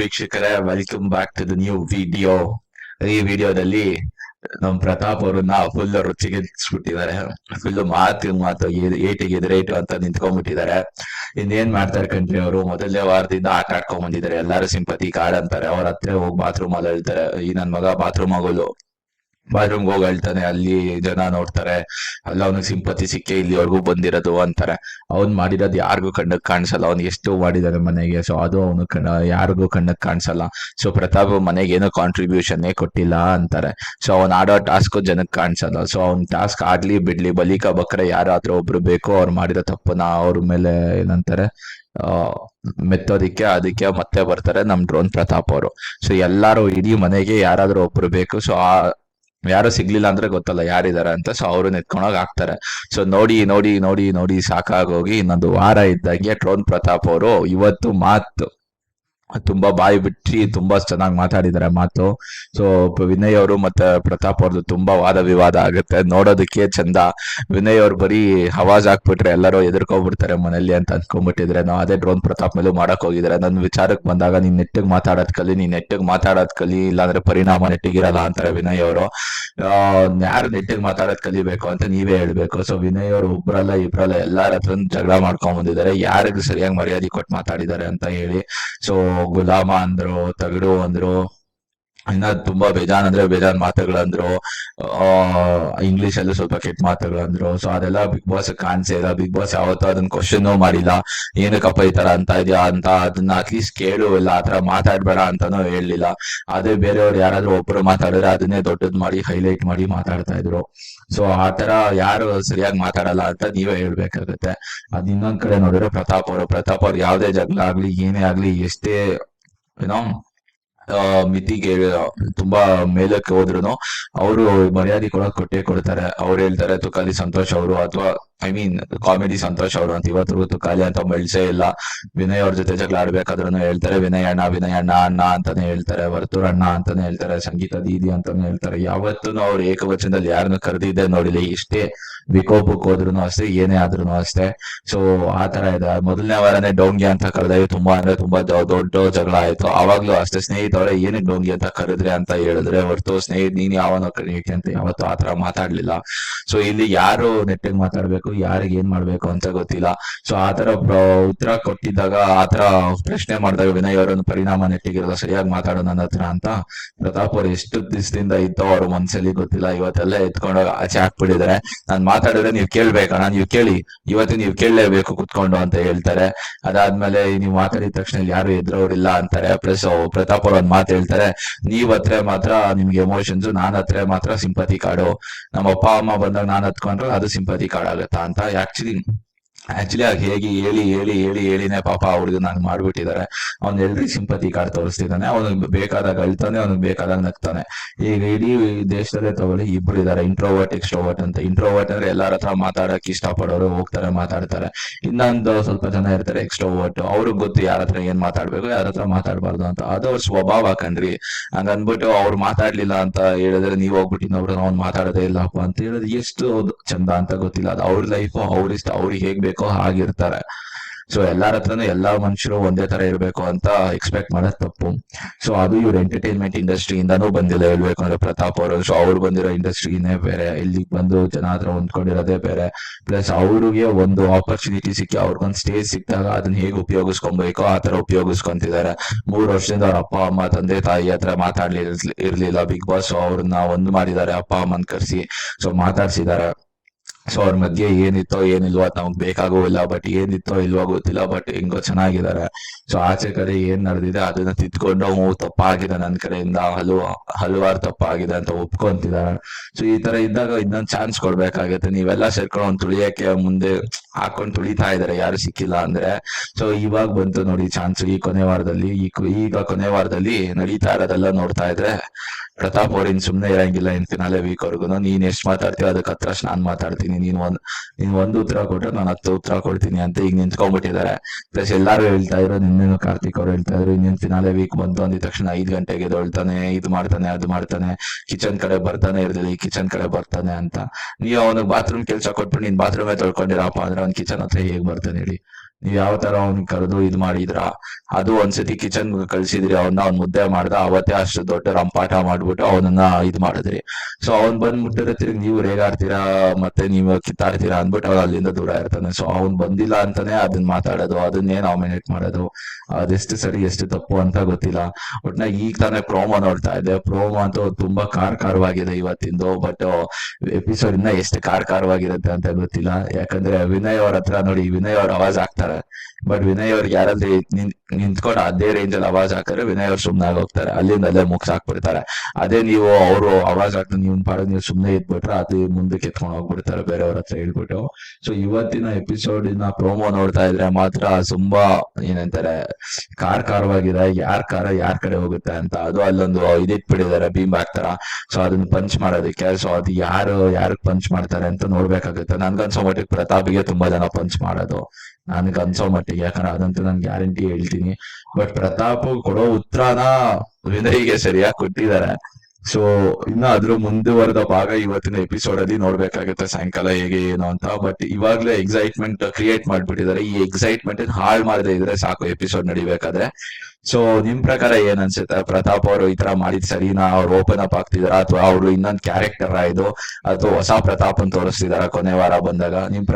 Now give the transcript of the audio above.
ವೀಕ್ಷಕರೇ welcome back to the new video ಈ ವಿಡಿಯೋದಲ್ಲಿ ನಮ್ ಪ್ರತಾಪ್ ಅವ್ರನ್ನ ಫುಲ್ ರುಚಿಗೆ ಬಿಟ್ಟಿದ್ದಾರೆ ಫುಲ್ ಮಾತು ಮಾತು ಏಟಿಗೆ ಎದುರೇಟು ಅಂತ ನಿಂತ್ಕೊಂಡ್ಬಿಟ್ಟಿದ್ದಾರೆ. ಇನ್ನೇನ್ ಮಾಡ್ತಾರೆ ಕಂಟ್ರಿ ಅವರು? ಮೊದಲನೇ ವಾರದಿಂದ ಆಟ ಆಡ್ಕೊಂಡ್ ಬಂದಿದ್ದಾರೆ. ಎಲ್ಲಾರು ಸಿಂಪತಿ ಕಾರ್ಡ್ ಅಂತಾರೆ. ಅವ್ರ ಹತ್ರ ಹೋಗಿ ಬಾತ್ರೂಮ್ ಅಲ್ಲಿ ಹೇಳ್ತಾರೆ, ಈ ನನ್ ಮಗ ಬಾತ್ರೂಮ್ ಆಗೋಲು ಬಾತ್ರೂಮ್ ಹೋಗಿ ಹೇಳ್ತಾನೆ, ಅಲ್ಲಿ ಜನ ನೋಡ್ತಾರೆ, ಅಲ್ಲ ಅವನಿಗೆ ಸಿಂಪತಿ ಸಿಕ್ಕೆ ಇಲ್ಲಿವರೆಗೂ ಬಂದಿರೋದು ಅಂತಾರೆ. ಅವ್ನ್ ಮಾಡಿರೋದು ಯಾರಿಗೂ ಕಣ್ಣಕ್ ಕಾಣಿಸಲ್ಲ. ಅವ್ನು ಎಷ್ಟು ಮಾಡಿದಾನೆ ಮನೆಗೆ. ಸೊ ಅದು ಅವನು ಕಣ್ಣ, ಯಾರಿಗೂ ಕಣ್ಣಕ್ ಕಾಣಿಸಲ್ಲ. ಸೊ ಪ್ರತಾಪ್ ಮನೆಗೆ ಏನೋ ಕಾಂಟ್ರಿಬ್ಯೂಷನ್ ಕೊಟ್ಟಿಲ್ಲ ಅಂತಾರೆ. ಸೊ ಅವ್ನು ಆಡೋ ಟಾಸ್ಕ್ ಜನಕ್ಕೆ ಕಾಣಿಸಲ್ಲ. ಸೊ ಅವ್ನ್ ಟಾಸ್ಕ್ ಆಡ್ಲಿ ಬಿಡ್ಲಿ, ಬಲಿಕ ಬಕ್ರೆ ಯಾರಾದ್ರೂ ಒಬ್ರು ಬೇಕೋ ಅವ್ರು ಮಾಡಿರೋ ತಪ್ಪನ್ನ ಅವ್ರ ಮೇಲೆ ಏನಂತಾರೆ ಮೆತ್ತೋದಿಕ್ಕೆ ಅದಕ್ಕೆ ಮತ್ತೆ ಬರ್ತಾರೆ ನಮ್ ಡ್ರೋನ್ ಪ್ರತಾಪ್ ಅವರು. ಸೊ ಎಲ್ಲಾರು ಇಡೀ ಮನೆಗೆ ಯಾರಾದ್ರೂ ಒಬ್ರು ಬೇಕು. ಸೊ ಆ ಯಾರು ಸಿಗ್ಲಿಲ್ಲ ಅಂದ್ರೆ ಗೊತ್ತಲ್ಲ ಯಾರಿದಾರೆ ಅಂತ. ಸೊ ಅವರು ನೆತ್ಕೊಂಡೋಗ್ ಹಾಕ್ತಾರೆ. ಸೊ ನೋಡಿ ನೋಡಿ ನೋಡಿ ನೋಡಿ ಸಾಕಾಗೋಗಿ ಇನ್ನೊಂದು ವಾರ ಇದ್ದಂಗೆ ಟ್ರೋನ್ ಪ್ರತಾಪ್ ಅವರು ಇವತ್ತು ಮಾತು. ತುಂಬಾ ಬಾಯಿ ಬಿಟ್ಟಿ ತುಂಬಾ ಚೆನ್ನಾಗಿ ಮಾತಾಡಿದ್ದಾರೆ ಮಾತು. ಸೊ ವಿನಯ್ ಅವರು ಮತ್ತೆ ಪ್ರತಾಪ್ ಅವ್ರದ್ದು ತುಂಬಾ ವಾದ ವಿವಾದ ಆಗುತ್ತೆ. ನೋಡೋದಕ್ಕೆ ಚಂದ. ವಿನಯ್ ಅವ್ರು ಬರೀ ಹವಾಜ್ ಹಾಕ್ಬಿಟ್ರೆ ಎಲ್ಲರೂ ಎದುರ್ಕೊಂಡ್ಬಿಡ್ತಾರೆ ಮನೇಲಿ ಅಂತ ಅನ್ಕೊಂಡ್ಬಿಟ್ಟಿದ್ರೆ. ನಾವು ಅದೇ ಡ್ರೋನ್ ಪ್ರತಾಪ್ ಮೇಲೂ ಮಾಡಕ್ ಹೋಗಿದ್ದಾರೆ ನನ್ನ ವಿಚಾರಕ್ಕೆ ಬಂದಾಗ ನೀನ್ ನೆಟ್ಟಿಗೆ ಮಾತಾಡೋದ್ ಕಲಿ, ನೀನ್ ನೆಟ್ಟಿಗೆ ಮಾತಾಡೋದ್ ಕಲಿ, ಇಲ್ಲಾಂದ್ರೆ ಪರಿಣಾಮ ನೆಟ್ಟಿಗಿರಲ್ಲ ಅಂತಾರೆ ವಿನಯ್ ಅವರು. ಯಾರು ನೆಟ್ಟಿಗೆ ಮಾತಾಡೋದ್ ಕಲಿಬೇಕು ಅಂತ ನೀವೇ ಹೇಳ್ಬೇಕು. ಸೊ ವಿನಯ್ ಅವರು ಒಬ್ರಲ್ಲ ಇಬ್ರಲ್ಲ ಎಲ್ಲಾರ ಹತ್ರ ಜಗಳ ಮಾಡ್ಕೊಂಡ್ ಬಂದಿದ್ದಾರೆ. ಯಾರಿಗೂ ಸರಿಯಾಗಿ ಮರ್ಯಾದೆ ಕೊಟ್ಟು ಮಾತಾಡಿದ್ದಾರೆ ಅಂತ ಹೇಳಿ. ಸೊ ಗುಲಾಮ ಅಂದ್ರು ತಗಡು ಅಂದ್ರು ಇನ್ನ ತುಂಬಾ ಬೇಜಾನ್ ಅಂದ್ರೆ ಬೇಜಾನ್ ಮಾತುಗಳಂದ್ರು, ಆ ಇಂಗ್ಲಿಷ್ ಅಲ್ಲೂ ಸ್ವಲ್ಪ ಕೆಟ್ಟ ಮಾತುಗಳಂದ್ರು. ಸೊ ಅದೆಲ್ಲ ಬಿಗ್ ಬಾಸ್ ಕಾಣಿಸಿಲ್ಲ ಬಿಗ್ ಬಾಸ್ ಯಾವತ್ತೂ ಅದನ್ನ ಕ್ವಶನ್ ಮಾಡಿಲ್ಲ. ಏನಕ್ಕಪ್ಪ ಈ ತರ ಅಂತ ಇದೆಯಾ ಅಂತ ಅದನ್ನ ಅಟ್ಲೀಸ್ಟ್ ಕೇಳು ಇಲ್ಲ ಆತರ ಮಾತಾಡ್ಬೇಡ ಅಂತಾನೂ ಹೇಳಲಿಲ್ಲ. ಅದೇ ಬೇರೆಯವ್ರು ಯಾರಾದ್ರೂ ಒಬ್ರು ಮಾತಾಡಿದ್ರೆ ಅದನ್ನೇ ದೊಡ್ಡದ್ ಮಾಡಿ ಹೈಲೈಟ್ ಮಾಡಿ ಮಾತಾಡ್ತಾ ಇದ್ರು. ಸೊ ಆತರ ಯಾರು ಸರಿಯಾಗಿ ಮಾತಾಡಲ್ಲ ಅಂತ ನೀವೇ ಹೇಳ್ಬೇಕಾಗತ್ತೆ. ಅದ್ ಇನ್ನೊಂದ್ ಕಡೆ ನೋಡಿದ್ರೆ ಪ್ರತಾಪ್ ಅವರು. ಪ್ರತಾಪ್ ಅವ್ರು ಯಾವ್ದೇ ಜಗಳ ಆಗ್ಲಿ, ಏನೇ ಆಗ್ಲಿ ಎಷ್ಟೇ ಏನೋ ಮಿತಿಗೆ, ತುಂಬಾ ಮೇಲಕ್ಕೆ ಹೋದ್ರು ಅವರು ಮರ್ಯಾದೆ ಕೂಡ ಕೊಟ್ಟೇ ಕೊಡ್ತಾರೆ. ಅವ್ರು ಹೇಳ್ತಾರೆ, ತುಕಾಲಿ ಸಂತೋಷ್ ಅವರು, ಅಥವಾ ಐ ಮೀನ್ ಕಾಮಿಡಿ ಸಂತೋಷ್ ಅವರು ಅಂತ ಇವತ್ತು ಖಾಲಿ ಅಂತ ಬೆಳ್ಸೇ ಇಲ್ಲ. ವಿನಯ್ ಅವ್ರ ಜೊತೆ ಜಗಳ ಆಡ್ಬೇಕಾದ್ರೂ ಹೇಳ್ತಾರೆ, ವಿನಯ್ ಅಣ್ಣ ವಿನಯ್ ಅಣ್ಣ ಅಣ್ಣ ಅಂತಾನೆ ಹೇಳ್ತಾರೆ, ವರ್ತೂರ್ ಅಣ್ಣ ಅಂತಾನೆ ಹೇಳ್ತಾರೆ, ಸಂಗೀತ ದೀದಿ ಅಂತಾನೆ ಹೇಳ್ತಾರೆ. ಯಾವತ್ತೂ ಅವ್ರು ಏಕವಚನದಲ್ಲಿ ಯಾರನ್ನ ಕರೆದಿದ್ದೆ ನೋಡಿಲ್ಲ. ಇಷ್ಟೇ ವಿಕೋಪಕ್ಕೆ ಹೋದ್ರು ಅಷ್ಟೇ, ಏನೇ ಆದ್ರೂ ಅಷ್ಟೇ. ಸೊ ಆ ತರ ಇದೆ. ಮೊದಲನೇ ವಾರನೇ ಡೋಂಗಿ ಅಂತ ಕರೆದಾಗ ತುಂಬಾ ಅಂದ್ರೆ ತುಂಬಾ ದೊಡ್ಡ ಜಗಳ ಆಯ್ತು. ಅವಾಗ್ಲೂ ಅಷ್ಟೇ ಸ್ನೇಹಿತವ್ರೆ, ಏನೇ ಡೋಂಗಿ ಅಂತ ಕರೆದ್ರೆ ಅಂತ ಹೇಳಿದ್ರೆ ಹೊರತು ಸ್ನೇಹಿತ ನೀನ್ ಯಾವನೋ ಕರೀಕೆ ಅಂತ ಯಾವತ್ತೂ ಆತರ ಮಾತಾಡ್ಲಿಲ್ಲ. ಸೊ ಇಲ್ಲಿ ಯಾರು ನೆಟ್ಟಿಗೆ ಮಾತಾಡ್ಬೇಕು? ಯಾರಿಗೆ ಏನ್ ಮಾಡ್ಬೇಕು ಅಂತ ಗೊತ್ತಿಲ್ಲ. ಸೊ ಆತರ ಉತ್ತರ ಕೊಟ್ಟಿದ್ದಾಗ ಆತರ ಪ್ರಶ್ನೆ ಮಾಡಿದಾಗ ವಿನಯ್ ಅವರನ್ನು ಪರಿಣಾಮ ನೆಟ್ಟಿಗಿರಲ್ಲ ಸರಿಯಾಗಿ ಮಾತಾಡೋ ನನ್ನ ಹತ್ರ ಅಂತ ಪ್ರತಾಪ್ ಅವ್ರು ಎಷ್ಟು ದಿವಸದಿಂದ ಇದ್ದೋ ಅವ್ರ ಮನ್ಸಲ್ಲಿ ಗೊತ್ತಿಲ್ಲ. ಇವತ್ತೆಲ್ಲ ಎತ್ಕೊಂಡು ಆಚೆ ಹಾಕ್ಬಿಟ್ಟಿದ್ದಾರೆ. ನಾನ್ ಮಾತಾಡಿದ್ರೆ ನೀವ್ ಕೇಳ್ಬೇಕಣ್ಣ ನೀವ್ ಕೇಳಿ. ಇವತ್ತು ನೀವ್ ಕೇಳಲೇಬೇಕು ಕುತ್ಕೊಂಡು ಅಂತ ಹೇಳ್ತಾರೆ. ಅದಾದ್ಮೇಲೆ ನೀವ್ ಮಾತಾಡಿದ ತಕ್ಷಣ ಯಾರು ಎದುರವ್ರಿಲ್ಲ ಅಂತಾರೆ. ಪ್ಲಸ್ ಪ್ರತಾಪ್ ಅವ್ರ ಒಂದ್ ಮಾತು ಹೇಳ್ತಾರೆ, ನೀವ್ ಹತ್ರ ಮಾತ್ರ ನಿಮ್ಗೆ ಎಮೋಷನ್ಸ್ ನಾನ್ ಹತ್ರ ಮಾತ್ರ ಸಿಂಪತಿ ಕಾಡು ನಮ್ಮ ಅಪ್ಪ ಅಮ್ಮ ಬಂದಾಗ ನಾನ್ ಹತ್ಕೊಂಡ್ರೆ ಅದು ಸಿಂಪತಿ ಕಾರ್ಡ್ ಆಗತ್ತಾ? ಅಂತ ಆಕ್ಚುಲಿ ಆಕ್ಚುಲಿ ಅವ್ರು ಹೇಗೆ ಹೇಳಿ ಹೇಳಿ ಹೇಳಿ, ಹೇಳಿನೇ ಪಾಪ ಅವ್ರಿಗೆ ನಾನು ಮಾಡ್ಬಿಟ್ಟಿದ್ದಾರೆ ಅವ್ನು ಎಲ್ರಿಗೂ ಸಿಂಪತಿ ಕಾರ್ಡ್ ತೋರಿಸ್ತಿದ್ದಾನೆ ಅವ್ನಿಗೆ ಬೇಕಾದಾಗ ಅಳ್ತಾನೆ ಅವ್ನಿಗೆ ಬೇಕಾದಾಗ ನಗ್ತಾನೆ. ಈಗ ಇಡೀ ದೇಶದಲ್ಲೇ ತಗೊಳ್ಳಿ, ಇಬ್ರು ಇದಾರೆ. ಇಂಟ್ರೋವರ್ಟ್ ಎಕ್ಸ್ಟ್ರೋವರ್ಟ್ ಅಂತ. ಇಂಟ್ರೋವರ್ಟ್ ಅಂದ್ರೆ ಎಲ್ಲಾರ ಹತ್ರ ಮಾತಾಡಕ್ ಇಷ್ಟಪಡೋರು ಹೋಗ್ತಾರೆ, ಮಾತಾಡ್ತಾರೆ. ಇನ್ನೊಂದು ಸ್ವಲ್ಪ ಜನ ಇರ್ತಾರೆ ಎಕ್ಸ್ಟ್ರೋವರ್ಟ್ ಅವ್ರಿಗೆ ಗೊತ್ತು ಯಾರ ಹತ್ರ ಏನ್ ಮಾತಾಡ್ಬೇಕು, ಯಾರ ಹತ್ರ ಮಾತಾಡ್ಬಾರ್ದು ಅಂತ. ಅದು ಅವ್ರ ಸ್ವಭಾವ ಕಣ್ರಿ. ಹಂಗ ಅನ್ಬಿಟ್ಟು ಅವ್ರು ಮಾತಾಡ್ಲಿಲ್ಲ ಅಂತ ಹೇಳಿದ್ರೆ ನೀವ್ ಹೋಗ್ಬಿಟ್ಟು ಇನ್ನೊಬ್ರು ಅವ್ನು ಮಾತಾಡೋದೇ ಇಲ್ಲಪ್ಪ ಅಂತ ಹೇಳಿದ್ರೆ ಎಷ್ಟು ಚಂದ ಅಂತ ಗೊತ್ತಿಲ್ಲ. ಅದು ಅವ್ರ ಲೈಫ್ ಅವ್ರ ಇಷ್ಟ ಅವ್ರಿಗೆ ಹೇಗ್ ಬೇಕೋ ಹಾಗಿರ್ತಾರೆ. ಸೊ ಎಲ್ಲಾರ ಹತ್ರನು ಎಲ್ಲಾ ಮನುಷ್ಯರು ಒಂದೇ ತರ ಇರಬೇಕು ಅಂತ ಎಕ್ಸ್ಪೆಕ್ಟ್ ಮಾಡೋದ್ ತಪ್ಪು. ಸೊ ಅದು ಇವ್ರ ಎಂಟರ್ಟೈನ್ಮೆಂಟ್ ಇಂಡಸ್ಟ್ರಿಯಿಂದಾನೂ ಬಂದಿಲ್ಲ ಹೇಳ್ಬೇಕು ಅಂದ್ರೆ ಪ್ರತಾಪ್ ಅವರು. ಸೊ ಅವ್ರು ಬಂದಿರೋ ಇಂಡಸ್ಟ್ರಿನೇ ಬೇರೆ. ಇಲ್ಲಿಗೆ ಬಂದು ಜನ ಹತ್ರ ಹೊಂದ್ಕೊಂಡಿರೋದೇ ಬೇರೆ. ಪ್ಲಸ್ ಅವ್ರಿಗೆ ಒಂದು ಆಪರ್ಚುನಿಟಿ ಸಿಕ್ಕಿ ಅವ್ರಿಗೊಂದು ಸ್ಟೇಜ್ ಸಿಕ್ಕಿದಾಗ ಅದನ್ನ ಹೇಗೆ ಉಪಯೋಗಿಸ್ಕೊಬೇಕೋ, ಆ ತರ ಉಪಯೋಗಿಸ್ಕೊಂತಿದ್ದಾರೆ. ಮೂರ್ ವರ್ಷದಿಂದ ಅವ್ರ ಅಪ್ಪ, ಅಮ್ಮ, ತಂದೆ, ತಾಯಿ ಹತ್ರ ಮಾತಾಡ್ಲಿ ಇರ್ಲಿಲ್ಲ. ಬಿಗ್ ಬಾಸ್ ಅವ್ರನ್ನ ಒಂದು ಮಾಡಿದ್ದಾರೆ, ಅಪ್ಪ, ಅಮ್ಮನ್ ಕರ್ಸಿ. ಸೊ ಮಾತಾಡ್ಸಿದ್ದಾರೆ. ಸೊ ಅವ್ರ ಮಧ್ಯೆ ಏನಿತ್ತೋ ಏನಿಲ್ವೋ ನಮ್ಗೆ ಬೇಕಾಗೋ ಇಲ್ಲ ಬಟ್ ಏನಿತ್ತೋ ಇಲ್ವೋ ಗೊತ್ತಿಲ್ಲ ಬಟ್ ಹೆಂಗೋ ಚೆನ್ನಾಗಿದ್ದಾರೆ. ಸೊ ಆಚೆ ಕಡೆ ಏನ್ ನಡೆದಿದೆ ಅದನ್ನ ತಿದ್ಕೊಂಡು ಹ್ಞೂ, ತಪ್ಪಾಗಿದೆ ನನ್ನ ಕಡೆಯಿಂದ ಹಲವು ಹಲವಾರು ತಪ್ಪಾಗಿದೆ ಅಂತ ಒಪ್ಕೊಂತಿದ್ದಾರೆ. ಸೊ ಈ ತರ ಇದ್ದಾಗ ಇನ್ನೊಂದ್ ಚಾನ್ಸ್ ಕೊಡ್ಬೇಕಾಗತ್ತೆ. ನೀವೆಲ್ಲ ಸೇರ್ಕೊಂಡು ಒಂದು ತುಳಿಯಕ್ಕೆ ಮುಂದೆ ಹಾಕೊಂಡ್ ತುಳಿತಾ ಇದಾರೆ, ಯಾರು ಸಿಕ್ಕಿಲ್ಲ ಅಂದ್ರೆ. ಸೊ ಇವಾಗ ಬಂತು ನೋಡಿ ಚಾನ್ಸ್ ಈ ಕೊನೆ ವಾರದಲ್ಲಿ. ಈ ಈಗ ಕೊನೆ ವಾರದಲ್ಲಿ ನಡೀತಾ ಇರೋದೆಲ್ಲ ನೋಡ್ತಾ ಇದ್ರೆ, ಪ್ರತಾಪ್ ಅವ್ರಿನ್ ಸುಮ್ನೆ ಇರಂಗಿಲ್ಲ ಇನ್ ಫಿನಾಲೆ ವೀಕ್ ವರ್ಗುನು ನೀನ್ ಎಷ್ಟ್ ಮಾತಾಡ್ತೀಯ ಅದಕ್ಕೆ ಹತ್ರ ನಾನ್ ಮಾತಾಡ್ತೀನಿ. ನೀನ್ ಒಂದ್, ನೀನ್ ಒಂದು ಉತ್ತರ ಕೊಟ್ರೆ ನಾನು ಹತ್ತು ಉತ್ತರ ಕೊಡ್ತೀನಿ ಅಂತ ಈಗ ನಿಂತ್ಕೊಂಡ್ಬಿಟ್ಟಿದ್ದಾರೆ. ಪ್ಲಸ್ ಎಲ್ಲಾರು ಹೇಳ್ತಾ ಇದ್ರು, ನಿನ್ನೇನು ಕಾರ್ತಿಕ್ ಅವ್ರು ಹೇಳ್ತಾ ಇದ್ರು, ಇನ್ನೇನ್ ಫಿನಾಲೆ ವೀಕ್ ಬಂತು ಅಂದಿದ ತಕ್ಷಣ ಐದ್ ಗಂಟೆಗೆ ದೊಳ್ತಾನೆ ಇದು ಮಾಡ್ತಾನೆ, ಅದು ಮಾಡ್ತಾನೆ ಕಿಚನ್ ಕಡೆ ಬರ್ತಾನೆ ಇರ್ಲಿಲ್ಲ ಈ ಕಿಚನ್ ಕಡೆ ಬರ್ತಾನೆ ಅಂತ. ನೀವು ಅವನಿಗೆ ಬಾತ್ರೂಮ್ ಕೆಲ್ಸ ಕೊಟ್ಬಿಟ್ಟು ನೀನ್ ಬಾತ್ರೂಮೇ ತೊಳ್ಕೊಂಡಿರಪ್ಪ ಅಂದ್ರೆ ಕಿಚನ್ ಹತ್ರ ಹೇಗ್ ಬರ್ತಾನೆ ಹೇಳಿ. ನೀವ್ ಯಾವ ತರ ಅವ್ನ್ ಕರೆದು ಇದ್ ಮಾಡಿದ್ರ? ಅದು ಒಂದ್ಸತಿ ಕಿಚನ್ ಕಳ್ಸಿದ್ರಿ ಅವನ್ನ ಅವ್ನ್ ಮುದ್ದೆ ಮಾಡ್ದ, ಅವತ್ತೇ ಅಷ್ಟು ದೊಡ್ಡ ರಂಪಾಟ ಮಾಡ್ಬಿಟ್ಟು ಅವನನ್ನ ಇದ್ ಮಾಡಿದ್ರಿ. ಸೊ ಅವ್ನ್ ಬಂದ್ ಮುಟ್ಟಿದ್ರೆ ತಿರ್ಗಿ ನೀವು ರೇಗಾಡ್ತೀರಾ, ಮತ್ತೆ ನೀವು ಕಿತ್ತಾಡ್ತೀರಾ ಅಂದ್ಬಿಟ್ಟು ಅವ್ನು ಅಲ್ಲಿಂದ ದೂರ ಇರ್ತಾನೆ. ಸೊ ಅವ್ನ್ ಬಂದಿಲ್ಲ ಅಂತಾನೆ ಅದನ್ನ ಮಾತಾಡೋದು ಅದನ್ನೇ ನಾಮಿನೇಟ್ ಮಾಡೋದು, ಅದೆಷ್ಟು ಸರಿ, ಎಷ್ಟು ತಪ್ಪು ಅಂತ ಗೊತ್ತಿಲ್ಲ. ಒಟ್ನಾಗ ಈಗ ತಾನೇ ಪ್ರೋಮೋ ನೋಡ್ತಾ ಇದ್ದೆ. ಪ್ರೋಮೋ ಅಂತೂ ತುಂಬಾ ಕಾರ್ಕಾರವಾಗಿದೆ ಇವತ್ತಿಂದು ಬಟ್ ಎಪಿಸೋಡ್ ಇಂದ ಎಷ್ಟು ಕಾರ್ಕಾರವಾಗಿರುತ್ತೆ ಅಂತ ಗೊತ್ತಿಲ್ಲ. ಯಾಕಂದ್ರೆ ವಿನಯ್ ಅವ್ರ ಹತ್ರ ನೋಡಿ ವಿನಯ್ ಅವ್ರ ಅವಾಜ್ ಹಾಕ್ತಾರೆ. ಬಟ್ ವಿನಯ್ ಅವ್ರಿಗೆ ಯಾರಾದ್ರೂ ನಿಂತ್ಕೊಂಡು ಅದೇ ರೇಂಜ್ ಅಲ್ಲಿ ಅವಾಜ್ ಹಾಕಿದ್ರೆ ವಿನಯ್ ಅವ್ರು ಸುಮ್ನೆ ಹೋಗ್ತಾರೆ ಅಲ್ಲಿಂದ ಅಲ್ಲೇ ಮುಗ್ಸ್ ಹಾಕ್ಬಿಡ್ತಾರೆ ಅದೇ ನೀವು ಅವರು ಅವಾಜ್ ಹಾಕ್ತಾರೆ ನೀವು ಪಾಡ ನೀವು ಸುಮ್ನೆ ಇದ್ಬಿಟ್ರೆ ಅದು ಮುಂದಕ್ಕೆ ಎತ್ಕೊಂಡು ಹೋಗ್ಬಿಡ್ತಾರೆ ಬೇರೆಯವ್ರ ಹತ್ರ ಹೇಳ್ಬಿಟ್ಟು. ಸೊ ಇವತ್ತಿನ ಎಪಿಸೋಡ್ ಇನ್ನ ಪ್ರೋಮೋ ನೋಡ್ತಾ ಇದ್ರೆ ಮಾತ್ರ ತುಂಬಾ ಏನಂತಾರೆ ಕಾರ್ ಕಾರವಾಗಿದೆ ಯಾರ್ ಕಾರ ಯಾರ್ ಕಡೆ ಹೋಗುತ್ತೆ ಅಂತ. ಅದು ಅಲ್ಲೊಂದು ಇದಿಟ್ಬಿಟ್ಟಿದ್ದಾರೆ ಬೀಮ್ ಹಾಕ್ತಾರ ಸೊ ಅದನ್ನ ಪಂಚ್ ಮಾಡೋದಕ್ಕೆ ಸೊ ಅದು ಯಾರು ಯಾರು ಪಂಚ್ ಮಾಡ್ತಾರೆ ಅಂತ ನೋಡ್ಬೇಕಾಗುತ್ತೆ. ನನ್ಗನ್ಸೋ ಮಟ್ಟಿಗೆ ಪ್ರತಾಪಿಗೆ ತುಂಬಾ ಜನ ಪಂಚ್ ಮಾಡೋದು. ನನ್ಗೆ ಅನ್ಸೋ ಮಟ್ಟಿಗೆ, ಯಾಕಂದ್ರೆ ಅದಂತೂ ನನ್ ಗ್ಯಾರಂಟಿ ಹೇಳ್ತೀನಿ. ಬಟ್ ಪ್ರತಾಪ್ ಕೊಡೋ ಉತ್ತರನ ವಿನಯ್ಗೆ ಸರಿಯಾಗಿ ಕೊಟ್ಟಿದ್ದಾರೆ. ಸೊ ಇನ್ನ ಅದ್ರ ಮುಂದುವರೆದ ಭಾಗ ಇವತ್ತಿನ ಎಪಿಸೋಡ್ ಅಲ್ಲಿ ನೋಡ್ಬೇಕಾಗುತ್ತೆ ಸಾಯಂಕಾಲ ಹೇಗೆ, ಏನು ಅಂತ. ಬಟ್ ಇವಾಗ್ಲೇ ಎಕ್ಸೈಟ್ಮೆಂಟ್ ಕ್ರಿಯೇಟ್ ಮಾಡ್ಬಿಟ್ಟಿದ್ದಾರೆ. ಈ ಎಕ್ಸೈಟ್ಮೆಂಟ್ ಹಾಳು ಮಾಡದೇ ಇದ್ರೆ ಸಾಕು ಎಪಿಸೋಡ್ ನಡಿಬೇಕಾದ್ರೆ. ಸೊ ನಿಮ್ ಪ್ರಕಾರ ಏನ್ ಅನ್ಸುತ್ತೆ? ಪ್ರತಾಪ್ ಅವರು ಈ ತರ ಮಾಡಿದ್ ಸರಿನಾ? ಅವ್ರು ಓಪನ್ ಅಪ್ ಆಗ್ತಿದಾರ? ಅಥವಾ ಅವ್ರು ಇನ್ನೊಂದ್ ಕ್ಯಾರೆಕ್ಟರ್ ಇದು? ಅಥವಾ ಹೊಸ ಪ್ರತಾಪ್ ತೋರಿಸ್ತಿದಾರ ಕೊನೆ ವಾರ ಬಂದಾಗ? ನಿಮ್